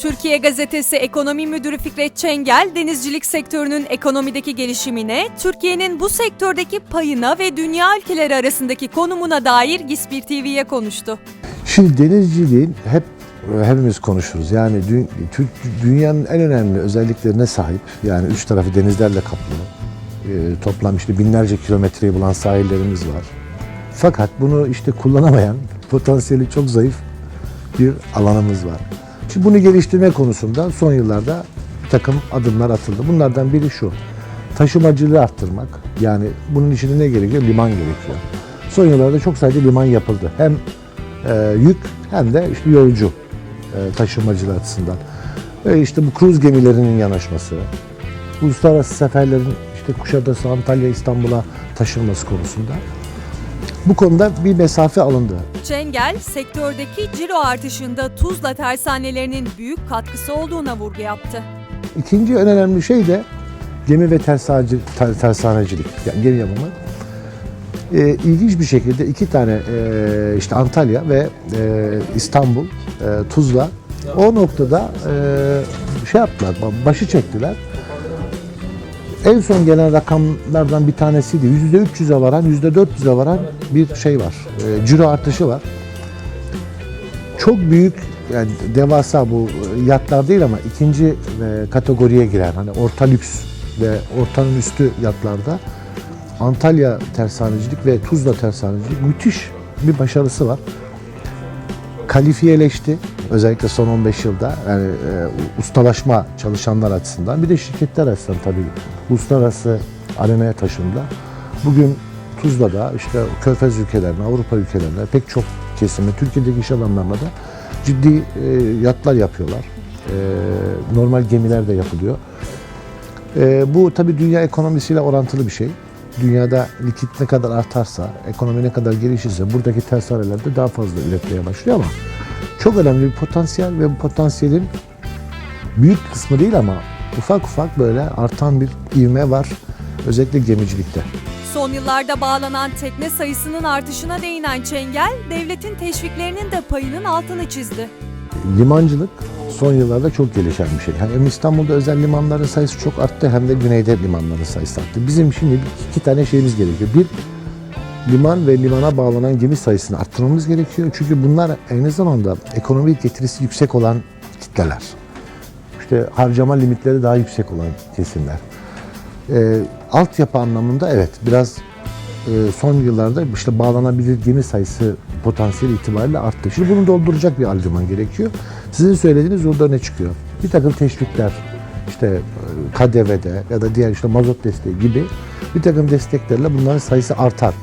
Türkiye Gazetesi Ekonomi Müdürü Fikret Çengel, denizcilik sektörünün ekonomideki gelişimine, Türkiye'nin bu sektördeki payına ve dünya ülkeleri arasındaki konumuna dair Gispir TV'ye konuştu. Şimdi denizciliğin hep hepimiz konuşuruz. Yani dünyanın en önemli özelliklerine sahip. Yani üç tarafı denizlerle kaplı. Ee, toplam işte binlerce kilometreyi bulan sahillerimiz var. Fakat bunu işte kullanamayan, potansiyeli çok zayıf bir alanımız var. Şimdi bunu geliştirme konusunda son yıllarda bir takım adımlar atıldı. Bunlardan biri şu. Taşımacılığı arttırmak. Yani bunun için ne gerekiyor? Liman gerekiyor. Son yıllarda çok sayıda liman yapıldı. Hem e, yük hem de işte yolcu e, taşımacılığı açısından. Ve işte bu kruz gemilerinin yanaşması, uluslararası seferlerin işte Kuşadası, Antalya, İstanbul'a taşınması konusunda bu konuda bir mesafe alındı. Çengel, sektördeki ciro artışında Tuzla tersanelerinin büyük katkısı olduğuna vurgu yaptı. İkinci en önemli şey de gemi ve tersaneci, ter- tersanecilik, yani gemi yapımı. Ee, ilginç bir şekilde iki tane e, işte Antalya ve e, İstanbul, e, Tuzla o noktada e, şey yaptılar, başı çektiler. En son gelen rakamlardan bir tanesiydi. %300'e varan, %400'e varan bir şey var. E, ciro artışı var. Çok büyük yani devasa bu yatlar değil ama ikinci e, kategoriye giren hani orta lüks ve ortanın üstü yatlarda Antalya tersanecilik ve Tuzla tersanecilik müthiş bir başarısı var. Kalifiyeleşti özellikle son 15 yılda yani e, ustalaşma çalışanlar açısından bir de şirketler açısından tabii uluslararası arenaya taşındı. Bugün Tuzla'da işte Körfez ülkelerine, Avrupa ülkelerine pek çok kesimi, Türkiye'deki iş adamlarına da ciddi e, yatlar yapıyorlar. E, normal gemiler de yapılıyor. E, bu tabii dünya ekonomisiyle orantılı bir şey. Dünyada likit ne kadar artarsa, ekonomi ne kadar gelişirse buradaki tersaneler de daha fazla üretmeye başlıyor ama çok önemli bir potansiyel ve bu potansiyelin büyük kısmı değil ama ufak ufak böyle artan bir ivme var. Özellikle gemicilikte. Son yıllarda bağlanan tekne sayısının artışına değinen Çengel, devletin teşviklerinin de payının altını çizdi. Limancılık son yıllarda çok gelişen bir şey. Yani hem İstanbul'da özel limanların sayısı çok arttı hem de güneyde limanların sayısı arttı. Bizim şimdi iki tane şeyimiz gerekiyor. Bir, liman ve limana bağlanan gemi sayısını arttırmamız gerekiyor. Çünkü bunlar aynı zamanda ekonomik getirisi yüksek olan kitleler. İşte harcama limitleri daha yüksek olan kesimler. Ee, altyapı anlamında evet biraz e, son yıllarda işte bağlanabilir gemi sayısı potansiyel itibariyle arttı. Şimdi bunu dolduracak bir argüman gerekiyor. Sizin söylediğiniz orada ne çıkıyor? Bir takım teşvikler, işte e, KDV'de ya da diğer işte mazot desteği gibi bir takım desteklerle bunların sayısı artar.